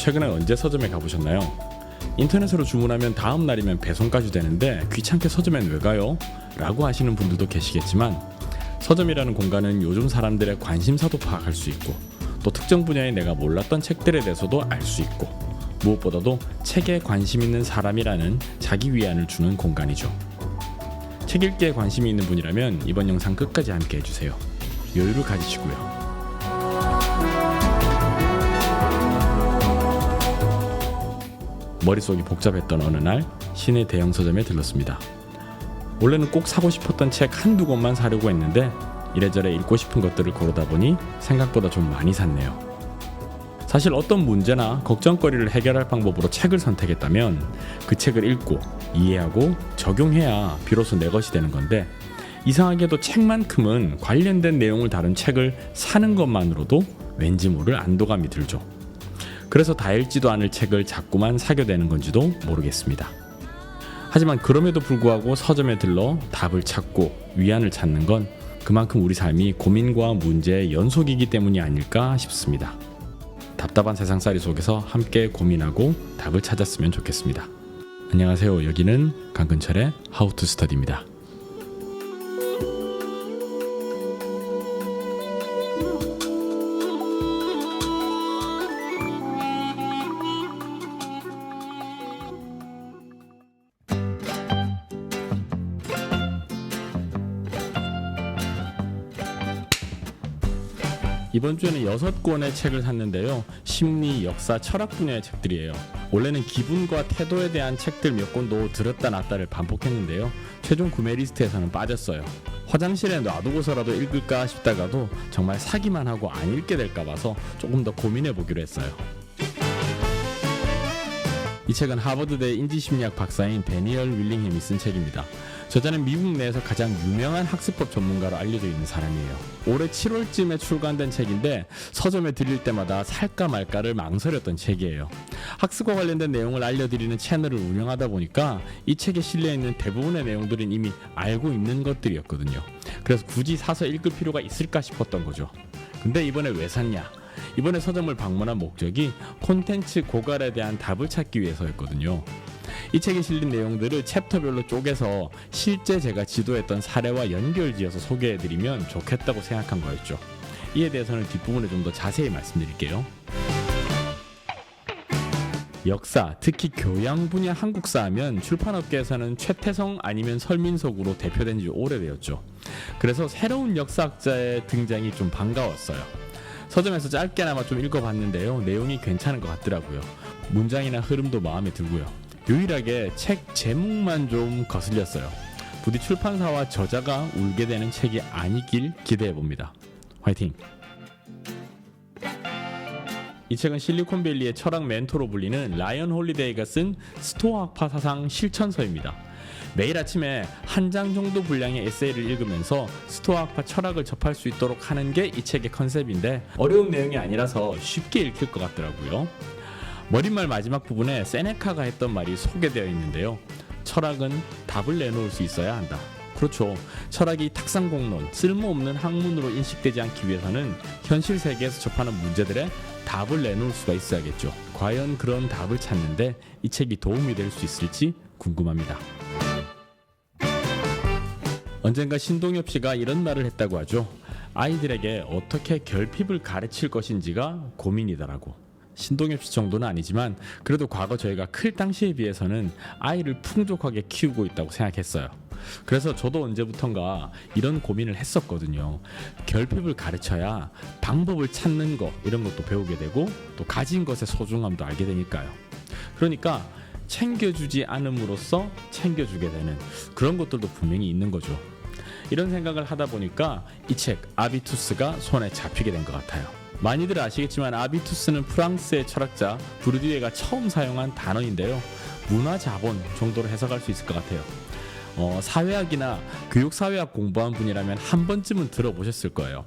최근에 언제 서점에 가보셨나요? 인터넷으로 주문하면 다음 날이면 배송까지 되는데 귀찮게 서점엔 왜 가요? 라고 하시는 분들도 계시겠지만 서점이라는 공간은 요즘 사람들의 관심사도 파악할 수 있고 또 특정 분야에 내가 몰랐던 책들에 대해서도 알 수 있고 무엇보다도 책에 관심 있는 사람이라는 자기 위안을 주는 공간이죠. 책 읽기에 관심이 있는 분이라면 이번 영상 끝까지 함께 해주세요. 여유를 가지시고요. 머릿속이 복잡했던 어느 날 시내 대형 서점에 들렀습니다. 원래는 꼭 사고 싶었던 책 한두 권만 사려고 했는데 이래저래 읽고 싶은 것들을 고르다 보니 생각보다 좀 많이 샀네요. 사실 어떤 문제나 걱정거리를 해결할 방법으로 책을 선택했다면 그 책을 읽고 이해하고 적용해야 비로소 내 것이 되는 건데 이상하게도 책만큼은 관련된 내용을 다룬 책을 사는 것만으로도 왠지 모를 안도감이 들죠. 그래서 다 읽지도 않을 책을 자꾸만 사게 되는 건지도 모르겠습니다. 하지만 그럼에도 불구하고 서점에 들러 답을 찾고 위안을 찾는 건 그만큼 우리 삶이 고민과 문제의 연속이기 때문이 아닐까 싶습니다. 답답한 세상살이 속에서 함께 고민하고 답을 찾았으면 좋겠습니다. 안녕하세요. 여기는 강근철의 to Study입니다. 이번 주에는 여섯 권의 책을 샀는데요. 심리, 역사, 철학 분야의 책들이에요. 원래는 기분과 태도에 대한 책들 몇 권도 들었다 놨다를 반복했는데요. 최종 구매 리스트에서는 빠졌어요. 화장실에 놔두고서라도 읽을까 싶다가도 정말 사기만 하고 안 읽게 될까 봐서 조금 더 고민해 보기로 했어요. 이 책은 하버드대 인지심리학 박사인 데니얼 윌링햄이 쓴 책입니다. 저자는 미국 내에서 가장 유명한 학습법 전문가로 알려져 있는 사람이에요. 올해 7월쯤에 출간된 책인데 서점에 들릴 때마다 살까 말까를 망설였던 책이에요. 학습과 관련된 내용을 알려드리는 채널을 운영하다 보니까 이 책에 실려 있는 대부분의 내용들은 이미 알고 있는 것들이었거든요. 그래서 굳이 사서 읽을 필요가 있을까 싶었던 거죠. 근데 이번에 왜 샀냐? 이번에 서점을 방문한 목적이 콘텐츠 고갈에 대한 답을 찾기 위해서였거든요. 이 책에 실린 내용들을 챕터별로 쪼개서 실제 제가 지도했던 사례와 연결지어서 소개해드리면 좋겠다고 생각한 거였죠. 이에 대해서는 뒷부분에 좀 더 자세히 말씀드릴게요. 역사, 특히 교양 분야 한국사 하면 출판업계에서는 최태성 아니면 설민석으로 대표된 지 오래되었죠. 그래서 새로운 역사학자의 등장이 좀 반가웠어요. 서점에서 짧게나마 좀 읽어봤는데요. 내용이 괜찮은 것 같더라고요. 문장이나 흐름도 마음에 들고요. 유일하게 책 제목만 좀 거슬렸어요. 부디 출판사와 저자가 울게 되는 책이 아니길 기대해 봅니다. 화이팅! 이 책은 실리콘밸리의 철학 멘토로 불리는 라이언 홀리데이가 쓴 스토아 학파 사상 실천서입니다. 매일 아침에 한 장 정도 분량의 에세이를 읽으면서 스토아 학파 철학을 접할 수 있도록 하는 게 이 책의 컨셉인데 어려운 내용이 아니라서 쉽게 읽힐 것 같더라고요. 머릿말 마지막 부분에 세네카가 했던 말이 소개되어 있는데요. 철학은 답을 내놓을 수 있어야 한다. 그렇죠. 철학이 탁상공론, 쓸모없는 학문으로 인식되지 않기 위해서는 현실 세계에서 접하는 문제들의 답을 내놓을 수가 있어야겠죠. 과연 그런 답을 찾는데 이 책이 도움이 될 수 있을지 궁금합니다. 언젠가 신동엽 씨가 이런 말을 했다고 하죠. 아이들에게 어떻게 결핍을 가르칠 것인지가 고민이다라고. 신동엽 씨 정도는 아니지만 그래도 과거 저희가 클 당시에 비해서는 아이를 풍족하게 키우고 있다고 생각했어요. 그래서 저도 언제부턴가 이런 고민을 했었거든요. 결핍을 가르쳐야 방법을 찾는 거 이런 것도 배우게 되고 또 가진 것의 소중함도 알게 되니까요. 그러니까 챙겨주지 않음으로써 챙겨주게 되는 그런 것들도 분명히 있는 거죠. 이런 생각을 하다 보니까 이 책 아비투스가 손에 잡히게 된 것 같아요. 많이들 아시겠지만 아비투스는 프랑스의 철학자 부르디에가 처음 사용한 단어인데요. 문화 자본 정도로 해석할 수 있을 것 같아요. 어, 사회학이나 교육사회학 공부한 분이라면 한 번쯤은 들어보셨을 거예요.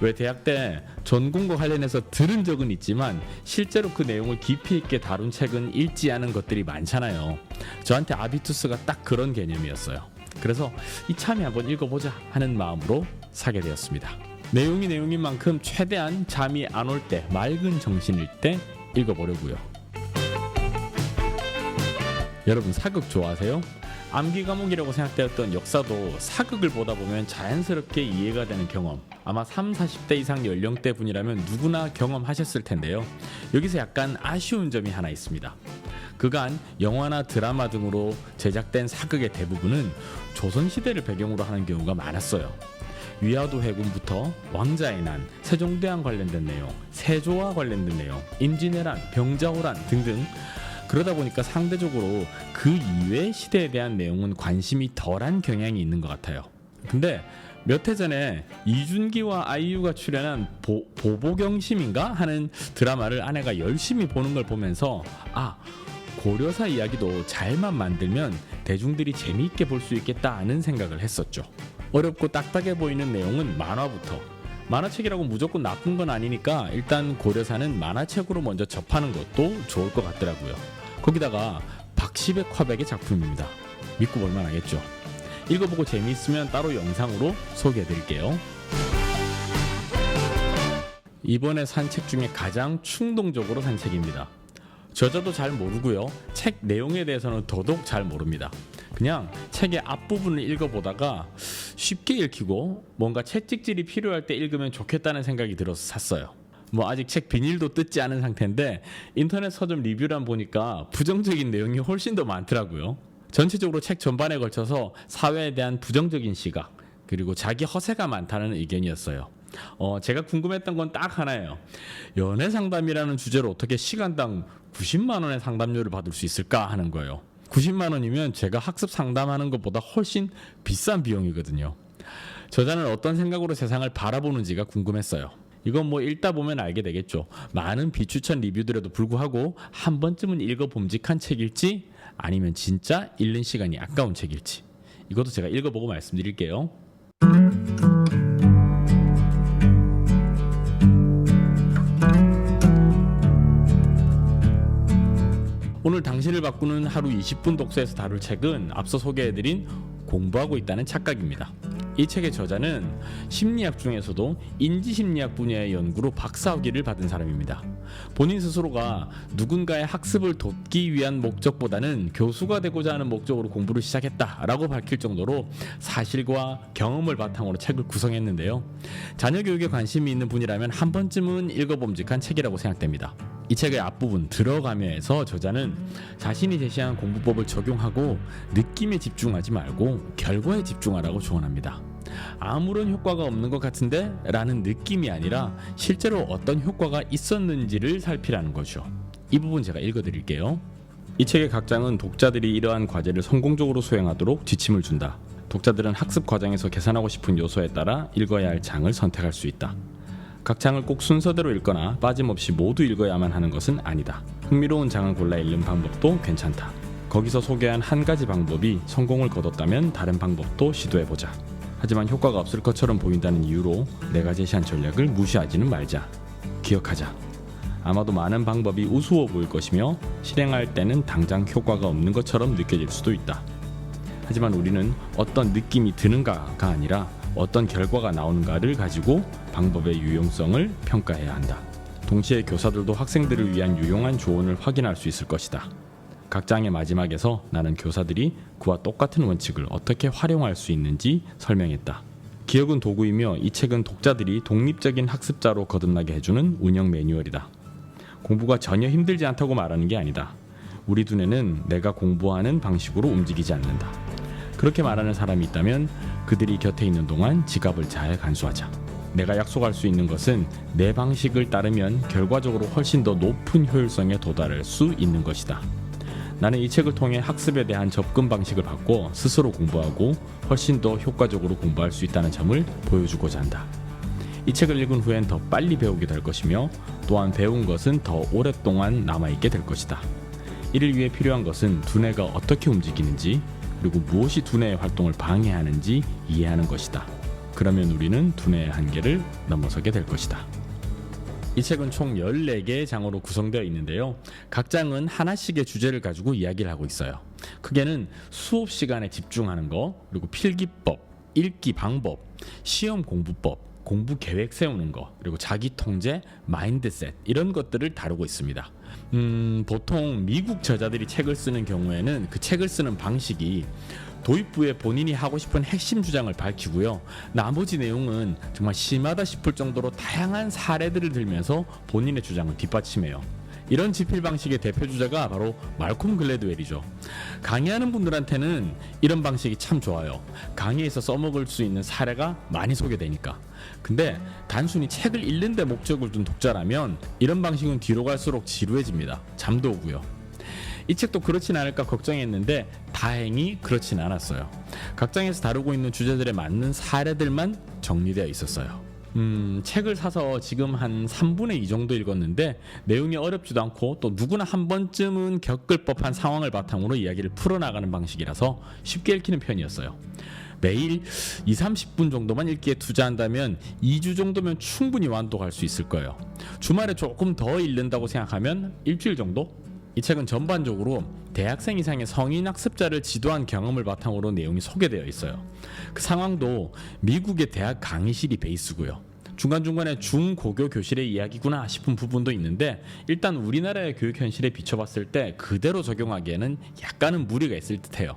왜 대학 때 전공과 관련해서 들은 적은 있지만 실제로 그 내용을 깊이 있게 다룬 책은 읽지 않은 것들이 많잖아요. 저한테 아비투스가 딱 그런 개념이었어요. 그래서 이참에 한번 읽어보자 하는 마음으로 사게 되었습니다. 내용이 내용인 만큼 최대한 잠이 안 올 때 맑은 정신일 때 읽어보려고요. 여러분 사극 좋아하세요? 암기 과목이라고 생각되었던 역사도 사극을 보다 보면 자연스럽게 이해가 되는 경험. 아마 3, 40대 이상 연령대 분이라면 누구나 경험하셨을 텐데요. 여기서 약간 아쉬운 점이 하나 있습니다. 그간 영화나 드라마 등으로 제작된 사극의 대부분은 조선시대를 배경으로 하는 경우가 많았어요. 위화도 해군부터 왕자의 난, 세종대왕 관련된 내용, 세조와 관련된 내용, 임진왜란, 병자호란 등등 그러다 보니까 상대적으로 그 이외의 시대에 대한 내용은 관심이 덜한 경향이 있는 것 같아요. 근데 몇 해 전에 이준기와 아이유가 출연한 보, 보보경심인가 하는 드라마를 아내가 열심히 보는 걸 보면서 아 고려사 이야기도 잘만 만들면 대중들이 재미있게 볼 수 있겠다 하는 생각을 했었죠. 어렵고 딱딱해 보이는 내용은 만화부터 만화책이라고 무조건 나쁜 건 아니니까 일단 고려사는 만화책으로 먼저 접하는 것도 좋을 것 같더라고요. 거기다가 박시백 화백의 작품입니다. 믿고 볼만 하겠죠. 읽어보고 재미있으면 따로 영상으로 소개해 드릴게요. 이번에 산 책 중에 가장 충동적으로 산 책입니다. 저자도 잘 모르고요. 책 내용에 대해서는 더더욱 잘 모릅니다. 그냥 책의 앞부분을 읽어보다가 쉽게 읽히고 뭔가 채찍질이 필요할 때 읽으면 좋겠다는 생각이 들어서 샀어요. 뭐 아직 책 비닐도 뜯지 않은 상태인데 인터넷 서점 리뷰란 보니까 부정적인 내용이 훨씬 더 많더라고요. 전체적으로 책 전반에 걸쳐서 사회에 대한 부정적인 시각 그리고 자기 허세가 많다는 의견이었어요. 어, 제가 궁금했던 건 딱 하나예요. 연애 상담이라는 주제로 어떻게 시간당 90만 원의 상담료를 받을 수 있을까 하는 거예요. 90만 원이면 제가 학습 상담하는 것보다 훨씬 비싼 비용이거든요. 저자는 어떤 생각으로 세상을 바라보는지가 궁금했어요. 이건 뭐 읽다 보면 알게 되겠죠. 많은 비추천 리뷰들에도 불구하고 한 번쯤은 읽어 봄직한 책일지 아니면 진짜 읽는 시간이 아까운 책일지 이것도 제가 읽어보고 말씀드릴게요. 당신을 바꾸는 하루 20분 독서에서 다룰 책은 앞서 소개해드린 공부하고 있다는 착각입니다. 이 책의 저자는 심리학 중에서도 인지심리학 분야의 연구로 박사학위를 받은 사람입니다. 본인 스스로가 누군가의 학습을 돕기 위한 목적보다는 교수가 되고자 하는 목적으로 공부를 시작했다라고 밝힐 정도로 사실과 경험을 바탕으로 책을 구성했는데요. 자녀 교육에 관심이 있는 분이라면 한 번쯤은 읽어봄직한 책이라고 생각됩니다. 이 책의 앞부분 들어가며에서 저자는 자신이 제시한 공부법을 적용하고 느낌에 집중하지 말고 결과에 집중하라고 조언합니다. 아무런 효과가 없는 것 같은데 라는 느낌이 아니라 실제로 어떤 효과가 있었는지를 살피라는 거죠. 이 부분 제가 읽어 드릴게요. 이 책의 각 장은 독자들이 이러한 과제를 성공적으로 수행하도록 지침을 준다. 독자들은 학습 과정에서 계산하고 싶은 요소에 따라 읽어야 할 장을 선택할 수 있다. 각 장을 꼭 순서대로 읽거나 빠짐없이 모두 읽어야만 하는 것은 아니다. 흥미로운 장을 골라 읽는 방법도 괜찮다. 거기서 소개한 한 가지 방법이 성공을 거뒀다면 다른 방법도 시도해보자. 하지만 효과가 없을 것처럼 보인다는 이유로 내가 제시한 전략을 무시하지는 말자. 기억하자. 아마도 많은 방법이 우스워 보일 것이며 실행할 때는 당장 효과가 없는 것처럼 느껴질 수도 있다. 하지만 우리는 어떤 느낌이 드는가가 아니라 어떤 결과가 나오는가를 가지고 방법의 유용성을 평가해야 한다. 동시에 교사들도 학생들을 위한 유용한 조언을 확인할 수 있을 것이다. 각 장의 마지막에서 나는 교사들이 그와 똑같은 원칙을 어떻게 활용할 수 있는지 설명했다. 기억은 도구이며 이 책은 독자들이 독립적인 학습자로 거듭나게 해주는 운영 매뉴얼이다. 공부가 전혀 힘들지 않다고 말하는 게 아니다. 우리 두뇌는 내가 공부하는 방식으로 움직이지 않는다. 그렇게 말하는 사람이 있다면 그들이 곁에 있는 동안 지갑을 잘 간수하자. 내가 약속할 수 있는 것은 내 방식을 따르면 결과적으로 훨씬 더 높은 효율성에 도달할 수 있는 것이다. 나는 이 책을 통해 학습에 대한 접근 방식을 바꿔 스스로 공부하고 훨씬 더 효과적으로 공부할 수 있다는 점을 보여주고자 한다. 이 책을 읽은 후엔 더 빨리 배우게 될 것이며 또한 배운 것은 더 오랫동안 남아있게 될 것이다. 이를 위해 필요한 것은 두뇌가 어떻게 움직이는지 그리고 무엇이 두뇌의 활동을 방해하는지 이해하는 것이다. 그러면 우리는 두뇌의 한계를 넘어서게 될 것이다. 이 책은 총 14개의 장으로 구성되어 있는데요. 각 장은 하나씩의 주제를 가지고 이야기를 하고 있어요. 크게는 수업 시간에 집중하는 거, 그리고 필기법, 읽기 방법, 시험 공부법, 공부 계획 세우는 거, 그리고 자기 통제, 마인드셋 이런 것들을 다루고 있습니다. 음, 보통 미국 저자들이 책을 쓰는 경우에는 그 책을 쓰는 방식이 도입부에 본인이 하고 싶은 핵심 주장을 밝히고요. 나머지 내용은 정말 심하다 싶을 정도로 다양한 사례들을 들면서 본인의 주장을 뒷받침해요. 이런 집필 방식의 대표 주자가 바로 말콤 글래드웰이죠. 강의하는 분들한테는 이런 방식이 참 좋아요. 강의에서 써먹을 수 있는 사례가 많이 소개되니까. 근데 단순히 책을 읽는 데 목적을 둔 독자라면 이런 방식은 뒤로 갈수록 지루해집니다. 잠도 오고요. 이 책도 그렇진 않을까 걱정했는데 다행히 그렇진 않았어요. 각 장에서 다루고 있는 주제들에 맞는 사례들만 정리되어 있었어요. 음, 책을 사서 지금 한 3분의 2 정도 읽었는데 내용이 어렵지도 않고 또 누구나 한 번쯤은 겪을 법한 상황을 바탕으로 이야기를 풀어나가는 방식이라서 쉽게 읽히는 편이었어요. 매일 2, 30분 정도만 읽기에 투자한다면 2주 정도면 충분히 완독할 수 있을 거예요. 주말에 조금 더 읽는다고 생각하면 일주일 정도? 이 책은 전반적으로 대학생 이상의 성인 학습자를 지도한 경험을 바탕으로 내용이 소개되어 있어요. 그 상황도 미국의 대학 강의실이 베이스고요. 중간중간에 중고교 교실의 이야기구나 싶은 부분도 있는데 일단 우리나라의 교육 현실에 비춰봤을 때 그대로 적용하기에는 약간은 무리가 있을 듯해요.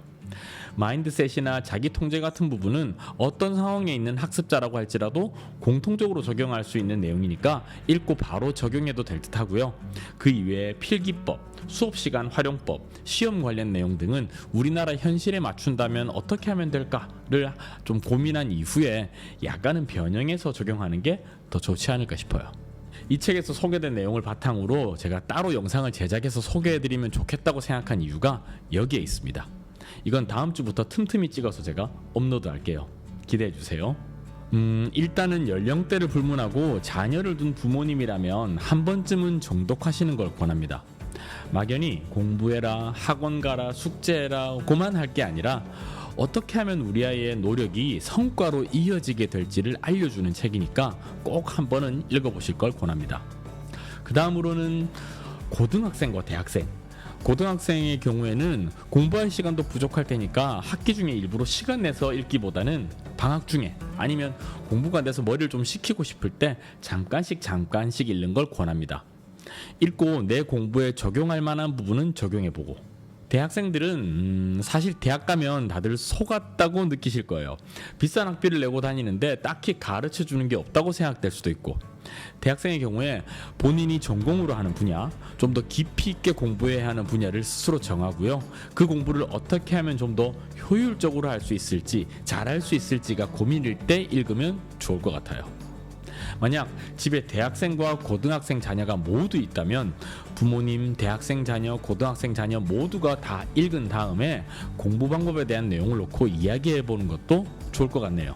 마인드셋이나 자기 통제 같은 부분은 어떤 상황에 있는 학습자라고 할지라도 공통적으로 적용할 수 있는 내용이니까 읽고 바로 적용해도 될 듯하고요. 그 이외에 필기법, 수업 시간 활용법, 시험 관련 내용 등은 우리나라 현실에 맞춘다면 어떻게 하면 될까를 좀 고민한 이후에 약간은 변형해서 적용하는 게 더 좋지 않을까 싶어요. 이 책에서 소개된 내용을 바탕으로 제가 따로 영상을 제작해서 소개해드리면 좋겠다고 생각한 이유가 여기에 있습니다. 이건 다음 주부터 틈틈이 찍어서 제가 업로드 할게요. 기대해 주세요. 음, 일단은 연령대를 불문하고 자녀를 둔 부모님이라면 한 번쯤은 정독하시는 걸 권합니다. 막연히 공부해라, 학원 가라, 숙제해라, 고만 할 게 아니라 어떻게 하면 우리 아이의 노력이 성과로 이어지게 될지를 알려주는 책이니까 꼭 한 번은 읽어보실 걸 권합니다. 그 다음으로는 고등학생과 대학생. 고등학생의 경우에는 공부할 시간도 부족할 테니까 학기 중에 일부러 시간 내서 읽기보다는 방학 중에 아니면 공부가 안 돼서 머리를 좀 식히고 싶을 때 잠깐씩 잠깐씩 읽는 걸 권합니다. 읽고 내 공부에 적용할 만한 부분은 적용해보고 대학생들은 음, 사실 대학 가면 다들 속았다고 느끼실 거예요. 비싼 학비를 내고 다니는데 딱히 가르쳐 주는 게 없다고 생각될 수도 있고 대학생의 경우에 본인이 전공으로 하는 분야, 좀 더 깊이 있게 공부해야 하는 분야를 스스로 정하고요. 그 공부를 어떻게 하면 좀 더 효율적으로 할 수 있을지, 잘할 수 있을지가 고민일 때 읽으면 좋을 것 같아요. 만약 집에 대학생과 고등학생 자녀가 모두 있다면 부모님, 대학생 자녀, 고등학생 자녀 모두가 다 읽은 다음에 공부 방법에 대한 내용을 놓고 이야기해 보는 것도 좋을 것 같네요.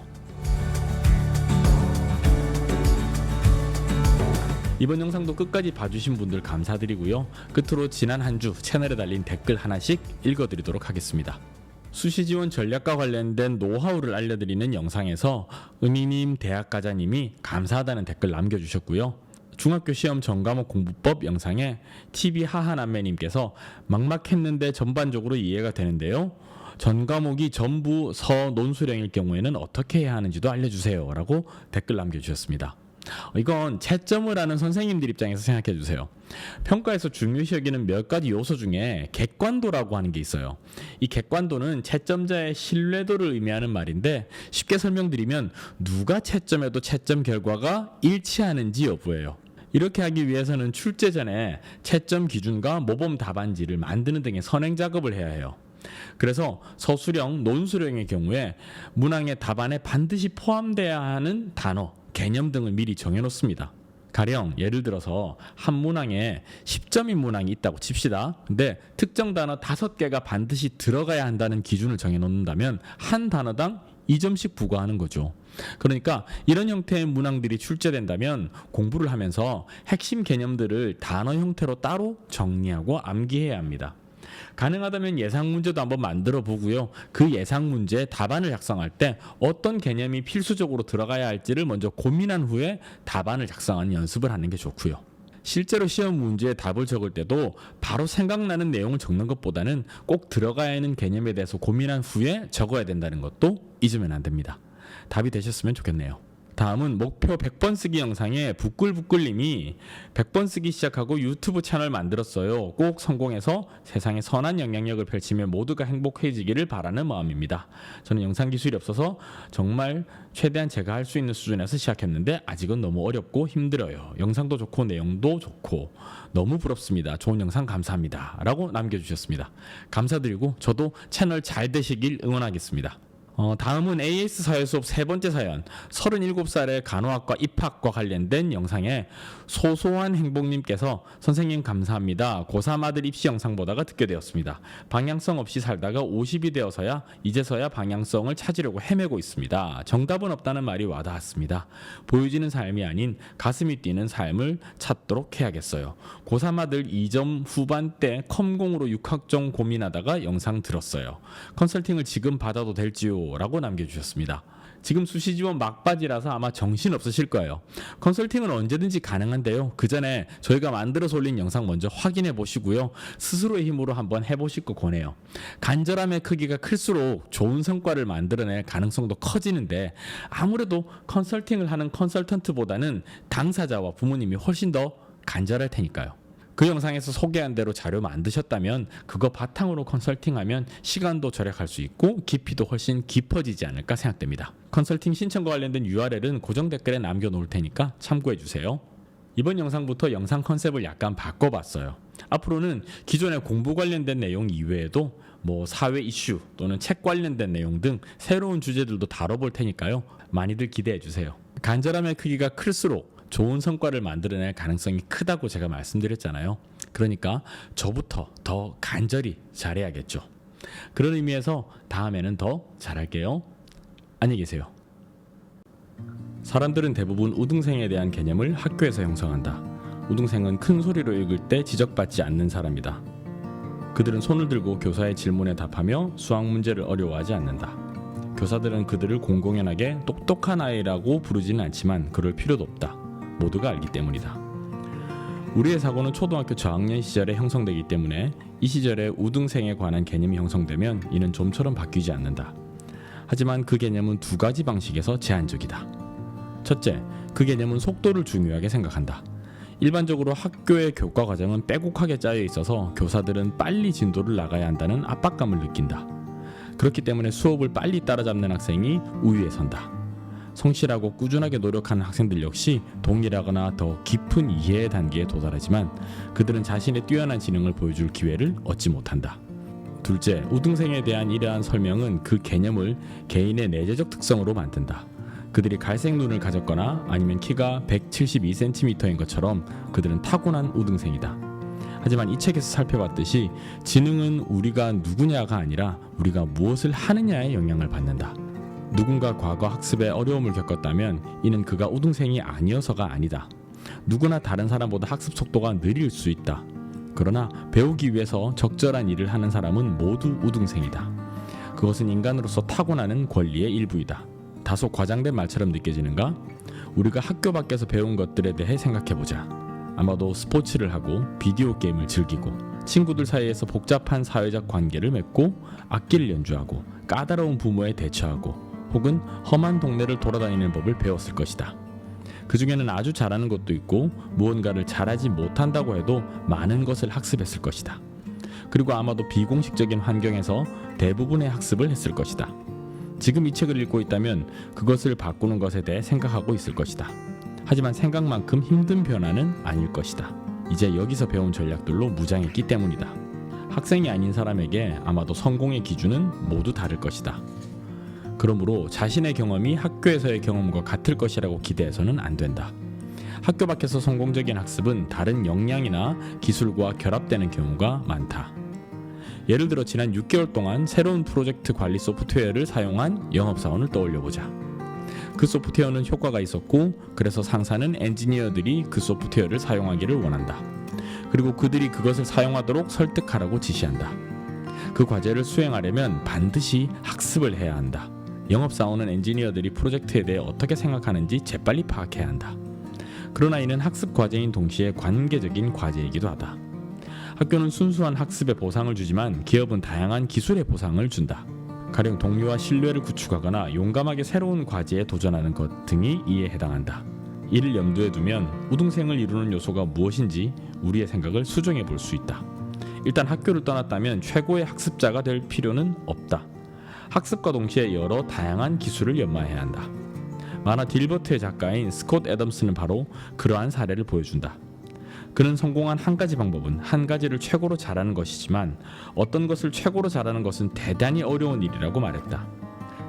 이번 영상도 끝까지 봐주신 분들 감사드리고요. 끝으로 지난 한 주 채널에 달린 댓글 하나씩 읽어드리도록 하겠습니다. 수시 지원 전략과 관련된 노하우를 알려드리는 영상에서 은희님 대학가자님이 감사하다는 댓글 남겨주셨고요. 중학교 시험 전과목 공부법 영상에 TV 하하남매님께서 막막했는데 전반적으로 이해가 되는데요. 전 과목이 전부 서 논술형일 경우에는 어떻게 해야 하는지도 알려주세요 라고 댓글 남겨주셨습니다. 이건 채점을 하는 선생님들 입장에서 생각해 주세요. 평가에서 중요시 여기는 몇 가지 요소 중에 객관도라고 하는 게 있어요. 이 객관도는 채점자의 신뢰도를 의미하는 말인데 쉽게 설명드리면 누가 채점해도 채점 결과가 일치하는지 여부예요. 이렇게 하기 위해서는 출제 전에 채점 기준과 모범 답안지를 만드는 등의 선행 작업을 해야 해요. 그래서 서술형, 논술형의 경우에 문항의 답안에 반드시 포함돼야 하는 단어, 개념 등을 미리 정해놓습니다. 가령 예를 들어서 한 문항에 10점인 문항이 있다고 칩시다. 근데 특정 단어 5개가 반드시 들어가야 한다는 기준을 정해놓는다면 한 단어당 2점씩 부과하는 거죠. 그러니까 이런 형태의 문항들이 출제된다면 공부를 하면서 핵심 개념들을 단어 형태로 따로 정리하고 암기해야 합니다. 가능하다면 예상 문제도 한번 만들어 보고요. 그 예상 문제 답안을 작성할 때 어떤 개념이 필수적으로 들어가야 할지를 먼저 고민한 후에 답안을 작성하는 연습을 하는 게 좋고요. 실제로 시험 문제에 답을 적을 때도 바로 생각나는 내용을 적는 것보다는 꼭 들어가야 하는 개념에 대해서 고민한 후에 적어야 된다는 것도 잊으면 안 됩니다. 답이 되셨으면 좋겠네요. 다음은 목표 100번 쓰기 영상에 부꿀부꿀님이 100번 쓰기 시작하고 유튜브 채널 만들었어요. 꼭 성공해서 세상에 선한 영향력을 펼치며 모두가 행복해지기를 바라는 마음입니다. 저는 영상 기술이 없어서 정말 최대한 제가 할 수 있는 수준에서 시작했는데 아직은 너무 어렵고 힘들어요. 영상도 좋고 내용도 좋고 너무 부럽습니다. 좋은 영상 감사합니다. 라고 남겨주셨습니다. 감사드리고 저도 채널 잘 되시길 응원하겠습니다. 어, 다음은 AS 사회 수업 세 번째 사연. 37살의 간호학과 입학과 관련된 영상에 소소한 행복님께서 선생님 감사합니다. 고3 아들 입시 영상 보다가 듣게 되었습니다. 방향성 없이 살다가 50이 되어서야 이제서야 방향성을 찾으려고 헤매고 있습니다. 정답은 없다는 말이 와닿았습니다. 보여지는 삶이 아닌 가슴이 뛰는 삶을 찾도록 해야겠어요. 고3 아들 2점 후반때 컴공으로 6학점 고민하다가 영상 들었어요. 컨설팅을 지금 받아도 될지 요? 라고 남겨주셨습니다. 지금 수시 지원 막바지라서 아마 정신 없으실 거예요. 컨설팅은 언제든지 가능한데요. 그 전에 저희가 만들어서 올린 영상 먼저 확인해 보시고요. 스스로의 힘으로 한번 해보실 거 권해요. 간절함의 크기가 클수록 좋은 성과를 만들어낼 가능성도 커지는데 아무래도 컨설팅을 하는 컨설턴트보다는 당사자와 부모님이 훨씬 더 간절할 테니까요. 그 영상에서 소개한 대로 자료 만드셨다면 그거 바탕으로 컨설팅하면 시간도 절약할 수 있고 깊이도 훨씬 깊어지지 않을까 생각됩니다. 컨설팅 신청과 관련된 URL은 고정 댓글에 남겨놓을 테니까 참고해 주세요. 이번 영상부터 영상 컨셉을 약간 바꿔봤어요. 앞으로는 기존의 공부 관련된 내용 이외에도 뭐 사회 이슈 또는 책 관련된 내용 등 새로운 주제들도 다뤄볼 테니까요. 많이들 기대해 주세요. 간절함의 크기가 클수록 좋은 성과를 만들어낼 가능성이 크다고 제가 말씀드렸잖아요. 그러니까 저부터 더 간절히 잘해야겠죠. 그런 의미에서 다음에는 더 잘할게요. 안녕히 계세요. 사람들은 대부분 우등생에 대한 개념을 학교에서 형성한다. 우등생은 큰 소리로 읽을 때 지적받지 않는 사람이다. 그들은 손을 들고 교사의 질문에 답하며 수학 문제를 어려워하지 않는다. 교사들은 그들을 공공연하게 똑똑한 아이라고 부르지는 않지만 그럴 필요도 없다. 모두가 알기 때문이다. 우리의 사고는 초등학교 저학년 시절에 형성되기 때문에 이 시절에 우등생에 관한 개념이 형성되면 이는 좀처럼 바뀌지 않는다. 하지만 그 개념은 두 가지 방식에서 제한적이다. 첫째, 그 개념은 속도를 중요하게 생각한다. 일반적으로 학교의 교과 과정은 빼곡하게 짜여 있어서 교사들은 빨리 진도를 나가야 한다는 압박감을 느낀다. 그렇기 때문에 수업을 빨리 따라잡는 학생이 우위에 선다. 성실하고 꾸준하게 노력하는 학생들 역시 동일하거나 더 깊은 이해의 단계에 도달하지만 그들은 자신의 뛰어난 지능을 보여줄 기회를 얻지 못한다. 둘째, 우등생에 대한 이러한 설명은 그 개념을 개인의 내재적 특성으로 만든다. 그들이 갈색 눈을 가졌거나 아니면 키가 172cm인 것처럼 그들은 타고난 우등생이다. 하지만 이 책에서 살펴봤듯이 지능은 우리가 누구냐가 아니라 우리가 무엇을 하느냐에 영향을 받는다. 누군가 과거 학습에 어려움을 겪었다면 이는 그가 우등생이 아니어서가 아니다. 누구나 다른 사람보다 학습 속도가 느릴 수 있다. 그러나 배우기 위해서 적절한 일을 하는 사람은 모두 우등생이다. 그것은 인간으로서 타고나는 권리의 일부이다. 다소 과장된 말처럼 느껴지는가? 우리가 학교 밖에서 배운 것들에 대해 생각해 보자. 아마도 스포츠를 하고 비디오 게임을 즐기고 친구들 사이에서 복잡한 사회적 관계를 맺고 악기를 연주하고 까다로운 부모에 대처하고 혹은 험한 동네를 돌아다니는 법을 배웠을 것이다. 그 중에는 아주 잘하는 것도 있고 무언가를 잘하지 못한다고 해도 많은 것을 학습했을 것이다. 그리고 아마도 비공식적인 환경에서 대부분의 학습을 했을 것이다. 지금 이 책을 읽고 있다면 그것을 바꾸는 것에 대해 생각하고 있을 것이다. 하지만 생각만큼 힘든 변화는 아닐 것이다. 이제 여기서 배운 전략들로 무장했기 때문이다. 학생이 아닌 사람에게 아마도 성공의 기준은 모두 다를 것이다. 그러므로 자신의 경험이 학교에서의 경험과 같을 것이라고 기대해서는 안 된다. 학교 밖에서 성공적인 학습은 다른 역량이나 기술과 결합되는 경우가 많다. 예를 들어 지난 6개월 동안 새로운 프로젝트 관리 소프트웨어를 사용한 영업사원을 떠올려 보자. 그 소프트웨어는 효과가 있었고 그래서 상사는 엔지니어들이 그 소프트웨어를 사용하기를 원한다. 그리고 그들이 그것을 사용하도록 설득하라고 지시한다. 그 과제를 수행하려면 반드시 학습을 해야 한다. 영업사원은 엔지니어들이 프로젝트에 대해 어떻게 생각하는지 재빨리 파악해야 한다. 그러나 이는 학습 과제인 동시에 관계적인 과제이기도 하다. 학교는 순수한 학습의 보상을 주지만 기업은 다양한 기술의 보상을 준다. 가령 동료와 신뢰를 구축하거나 용감하게 새로운 과제에 도전하는 것 등이 이에 해당한다. 이를 염두에 두면 우등생을 이루는 요소가 무엇인지 우리의 생각을 수정해 볼 수 있다. 일단 학교를 떠났다면 최고의 학습자가 될 필요는 없다. 학습과 동시에 여러 다양한 기술을 연마해야 한다. 만화 딜버트의 작가인 스콧 애덤스는 바로 그러한 사례를 보여준다. 그는 성공한 한 가지 방법은 한 가지를 최고로 잘하는 것이지만 어떤 것을 최고로 잘하는 것은 대단히 어려운 일이라고 말했다.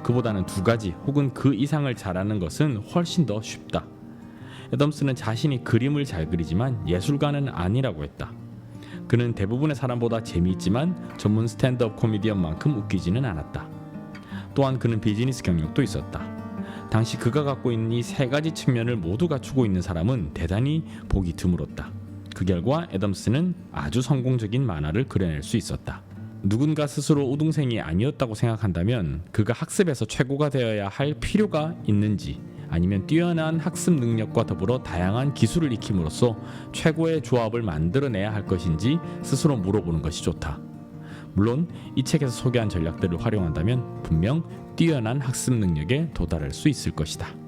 그보다는 두 가지 혹은 그 이상을 잘하는 것은 훨씬 더 쉽다. 애덤스는 자신이 그림을 잘 그리지만 예술가는 아니라고 했다. 그는 대부분의 사람보다 재미있지만 전문 스탠드업 코미디언만큼 웃기지는 않았다. 또한 그는 비즈니스 경력도 있었다. 당시 그가 갖고 있는 이 세 가지 측면을 모두 갖추고 있는 사람은 대단히 보기 드물었다. 그 결과 애덤스는 아주 성공적인 만화를 그려낼 수 있었다. 누군가 스스로 우등생이 아니었다고 생각한다면 그가 학습에서 최고가 되어야 할 필요가 있는지 아니면 뛰어난 학습 능력과 더불어 다양한 기술을 익힘으로써 최고의 조합을 만들어내야 할 것인지 스스로 물어보는 것이 좋다. 물론 이 책에서 소개한 전략들을 활용한다면 분명 뛰어난 학습 능력에 도달할 수 있을 것이다.